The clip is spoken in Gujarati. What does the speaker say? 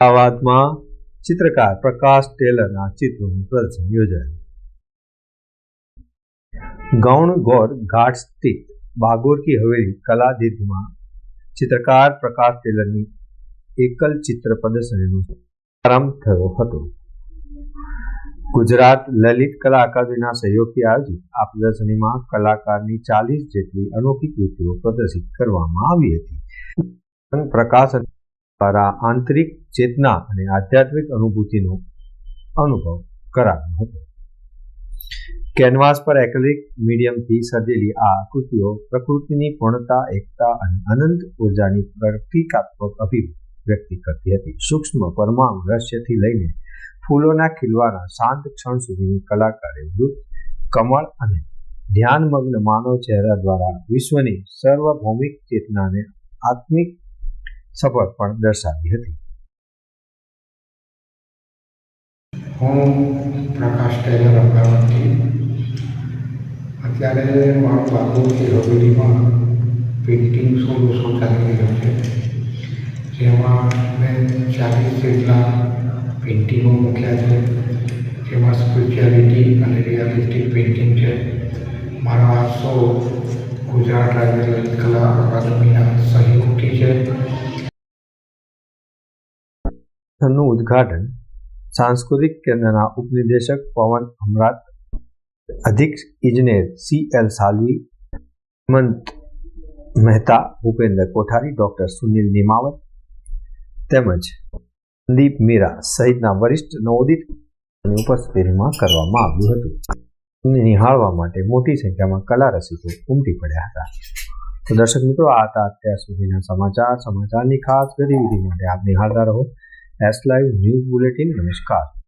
અમદાવાદમાં ચિત્રકાર પ્રકાશ ટેલરના ચિત્રોનું પ્રદર્શન યોજાયું. ગૌણ ગોર ઘાટ સ્થિત બાગોર કી હવેલી કલાદીર્ઘમાં ચિત્રકાર પ્રકાશ ટેલરની એકલ ચિત્ર પ્રદર્શનનો પ્રારંભ થયો હતો. ગુજરાત લલિત કલા અકાદમીના સહયોગથી આયોજિત આ પ્રદર્શનીમાં કલાકારની ચાલીસ જેટલી અનોખી કૃતિઓ પ્રદર્શિત કરવામાં આવી હતી. પ્રકાશ દ્વારા આંતરિક ચેતના અને આધ્યાત્મિક અનુભૂતિનો અનુભવ કરાવ્યો હતો. કેનવાસ પર એક્રેલિક મીડિયમથી સર્જેલી આ કૃતિઓ પ્રકૃતિની પૂર્ણતા, એકતા અને અનંત ઉર્જાની પ્રતિકાત્મક અભિવ્યક્તિ કરતી હતી. સૂક્ષ્મ, પરમાણુ રહસ્યથી લઈને ફૂલોના ખીલવાના શાંત ક્ષણ સુધીની કલાકારે વૃત કમળ અને ધ્યાનમગ્ન માનવ ચહેરા દ્વારા વિશ્વની સર્વભૌમિક ચેતનાને આત્મિક સફળ પણ દર્શાવી હતી. હું પ્રકાશ ટેલર અમદાવાદથી અત્યારે મારું બાબુથી હવેલીમાં પેઇન્ટિંગ શોનો શો ચાલી રહ્યો છે. જેમાં મેં ચાલીસ જેટલા પેઇન્ટિંગો મૂક્યા છે. જેમાં સ્પિરિચ્યુઆલિટી અને રિયાલિસ્ટિક પેઇન્ટિંગ છે. મારો આ શો ગુજરાત રાજ્ય લલિત કલા અકાદમીના સહયોગથી છે. નું ઉદ્ઘાટન સાંસ્કૃતિક કેન્દ્રના ઉપનિદેશક પવન હમરાત અધિક ઇજનેર C L Salvi Hemant Mehta Bhupendra Kothari doctor Sunil Nimavat તેમજ સંદીપ મીરા સહિતના વરિષ્ઠ નવોદિત ઉપસ્થિતિમાં કરવામાં આવ્યું હતું. નિહાળવા માટે મોટી સંખ્યામાં કલા રસિકો ઉમટી પડ્યા હતા. તો દર્શક મિત્રો, આ હતા અત્યાર સુધીના સમાચાર. સમાચારની ખાસ ગતિવિધિ માટે આપ નિહાળતા રહો. एस्ट्राइव न्यूज बुलेटिन नमस्कार